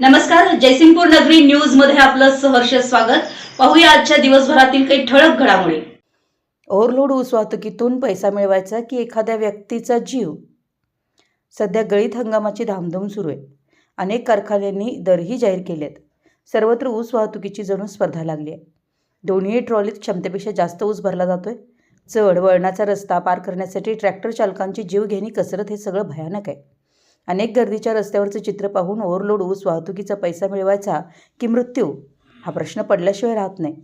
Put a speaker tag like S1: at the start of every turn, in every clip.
S1: नमस्कार जयसिंगपूर नगरी न्यूजमध्ये आपलं सहर्ष स्वागत. पाहूया आजच्या दिवसभरातील काही ठळक घडामोडी.
S2: ओव्हरलोड ऊस वाहतुकीतून पैसा मिळवायचा की एखाद्या व्यक्तीचा जीव? सध्या गळीत हंगामाची धामधूम सुरू आहे. अनेक कारखान्यांनी दरही जाहीर केलेत. सर्वत्र ऊस वाहतुकीची जणू स्पर्धा लागली आहे. दोन्ही ट्रॉलीत क्षमतेपेक्षा जास्त ऊस भरला जातोय. चढ वळणाचा रस्ता पार करण्यासाठी ट्रॅक्टर चालकांची जीवघेणी कसरत हे सगळं भयानक आहे. अनेक गर्दीच्या रस्त्यावरचं चित्र पाहून ओव्हरलोड ऊस वाहतुकीचा पैसा मिळवायचा की मृत्यू? हा प्रश्न पडल्याशिवाय राहत नाही.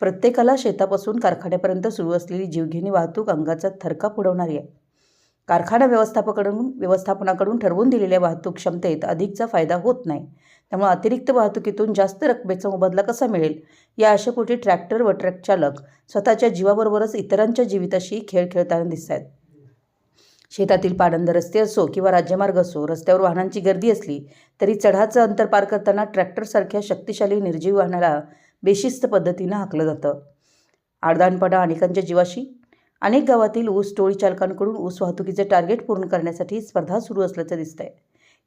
S2: प्रत्येकाला शेतापासून कारखान्यापर्यंत सुरू असलेली जीवघेणी वाहतूक अंगाचा थरकाप उडवणारी आहे. कारखाना व्यवस्थापकडून व्यवस्थापनाकडून ठरवून दिलेल्या वाहतूक क्षमतेत अधिकचा फायदा होत नाही. त्यामुळे अतिरिक्त वाहतुकीतून जास्त रकमेचा मोबदला कसा मिळेल? या आशेपोटी ट्रॅक्टर व ट्रक चालक स्वतःच्या जीवाबरोबरच इतरांच्या जीविताशी खेळ खेळताना दिसत आहेत शेतातील पाडंद रस्ते असो किंवा राज्यमार्ग असो रस्त्यावर वाहनांची गर्दी असली तरी चढाचं अंतर पार करताना ट्रॅक्टरसारख्या शक्तिशाली निर्जीव वाहनाला बेशिस्त पद्धतीनं हाकलं जातं. आडदानपणा अनेकांच्या जीवाशी. अनेक गावातील ऊस टोळी चालकांकडून ऊस वाहतुकीचे टार्गेट पूर्ण करण्यासाठी स्पर्धा सुरू असल्याचं दिसतंय.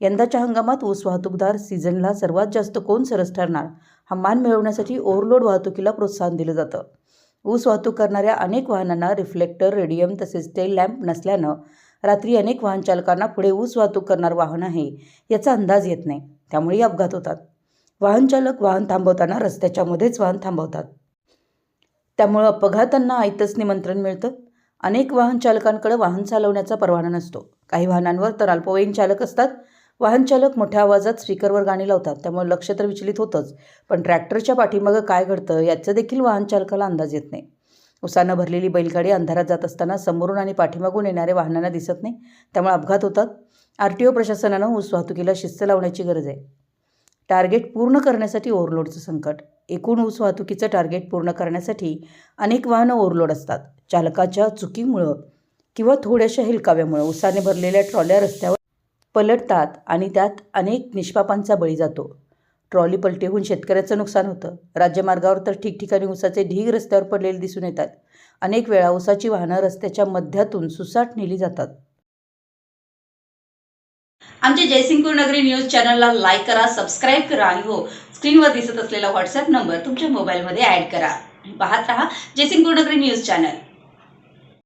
S2: यंदाच्या हंगामात ऊस वाहतूकदार सीझनला सर्वात जास्त कोण सरस ठरणार हा मान मिळवण्यासाठी ओव्हरलोड वाहतुकीला प्रोत्साहन दिलं जातं. ऊस वाहतूक करणाऱ्या अनेक वाहनांना रिफ्लेक्टर रेडियम तसेच टेल लॅम्प नसल्यानं रात्री अनेक वाहनचालकांना पुढे ऊस वाहतूक करणार वाहन आहे याचा अंदाज येत नाही. त्यामुळे अपघात होतात. वाहनचालक वाहन थांबवताना रस्त्याच्या मध्येच वाहन थांबवतात. त्यामुळं अपघातांना आयतच निमंत्रण मिळतं. अनेक वाहन चालकांकडे वाहन चालवण्याचा परवाना नसतो. काही वाहनांवर तर अल्पवयीन चालक असतात. वाहन चालक मोठ्या आवाजात स्पीकरवर गाणी लावतात. त्यामुळे लक्ष तर विचलित होतंच. पण ट्रॅक्टरच्या पाठीमागं काय घडतं याचा देखील वाहन चालकाला अंदाज येत नाही. उसानं भरलेली बैलगाडी अंधारात जात असताना समोरून आणि पाठीमागून येणाऱ्या वाहनांना दिसत नाही त्यामुळे अपघात होतात. आर टी ओ प्रशासनानं ऊस वाहतुकीला शिस्त लावण्याची गरज आहे. टार्गेट पूर्ण करण्यासाठी ओव्हरलोडचं संकट. एकूण ऊस वाहतुकीचं टार्गेट पूर्ण करण्यासाठी अनेक वाहनं ओव्हरलोड असतात. चालकाच्या चुकीमुळं किंवा थोड्याशा हेलकाव्यामुळं उसाने भरलेल्या ट्रॉल्या रस्त्यावर पलटतात आणि त्यात अनेक निष्पापांचा बळी जातो. ट्रॉली पलटी होऊन शेतकऱ्याचं नुकसान होतं. राज्यमार्गावर तर ठिकठिकाणी उसाचे ढीग रस्त्यावर पडलेले दिसून येतात. अनेक वेळा उसाची वाहनं रस्त्याच्या मध्यातून सुसाट नेली जातात.
S1: आमच्या जयसिंगपूर नगरी न्यूज चॅनलला लाईक करा सबस्क्राईब करा आणि हो स्क्रीनवर दिसत असलेला व्हॉट्सअप नंबर तुमच्या मोबाईलमध्ये ऍड करा. पाहत राहा जयसिंगपूर नगरी न्यूज चॅनल.